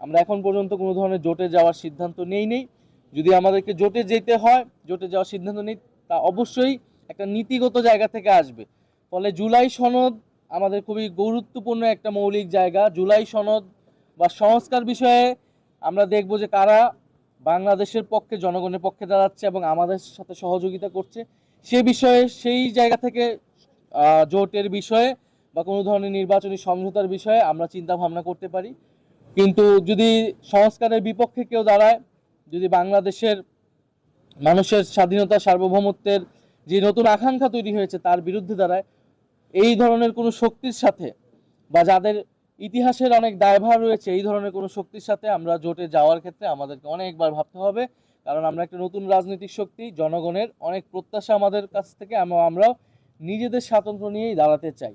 আমরা এখন পর্যন্ত কোনো ধরনের জোটে যাওয়ার সিদ্ধান্ত নেই নেই। যদি আমাদেরকে জোটে যেতে হয়, জোটে যাওয়ার সিদ্ধান্ত নেই, তা অবশ্যই একটা নীতিগত জায়গা থেকে আসবে। ফলে জুলাই সনদ আমাদের খুবই গুরুত্বপূর্ণ একটা মৌলিক জায়গা। জুলাই সনদ বা সংস্কার বিষয়ে আমরা দেখব যে কারা বাংলাদেশের পক্ষে, জনগণের পক্ষে দাঁড়াচ্ছে এবং আমাদের সাথে সহযোগিতা করছে। সে বিষয়ে, সেই জায়গা থেকে জোটের বিষয়ে বা কোনো ধরনের নির্বাচনী সমঝোতার বিষয়ে আমরা চিন্তা ভাবনা করতে পারি। কিন্তু যদি সংস্কারের বিপক্ষে কেউ দাঁড়ায়, যদি বাংলাদেশের মানুষের স্বাধীনতা, সার্বভৌমত্বের যে নতুন আকাঙ্ক্ষা তৈরি হয়েছে তার বিরুদ্ধে দাঁড়ায়, এই ধরনের কোনো শক্তির সাথে বা যাদের ইতিহাসের অনেক দায়ভার রয়েছে, এই ধরনের কোনো শক্তির সাথে আমরা জোটে যাওয়ার ক্ষেত্রে আমাদেরকে অনেকবার ভাবতে হবে। কারণ আমরা একটা নতুন রাজনৈতিক শক্তি, জনগণের অনেক প্রত্যাশা আমাদের কাছ থেকে আমরা আমরাও নিজেদের স্বাতন্ত্র্য নিয়েই দাঁড়াতে চাই।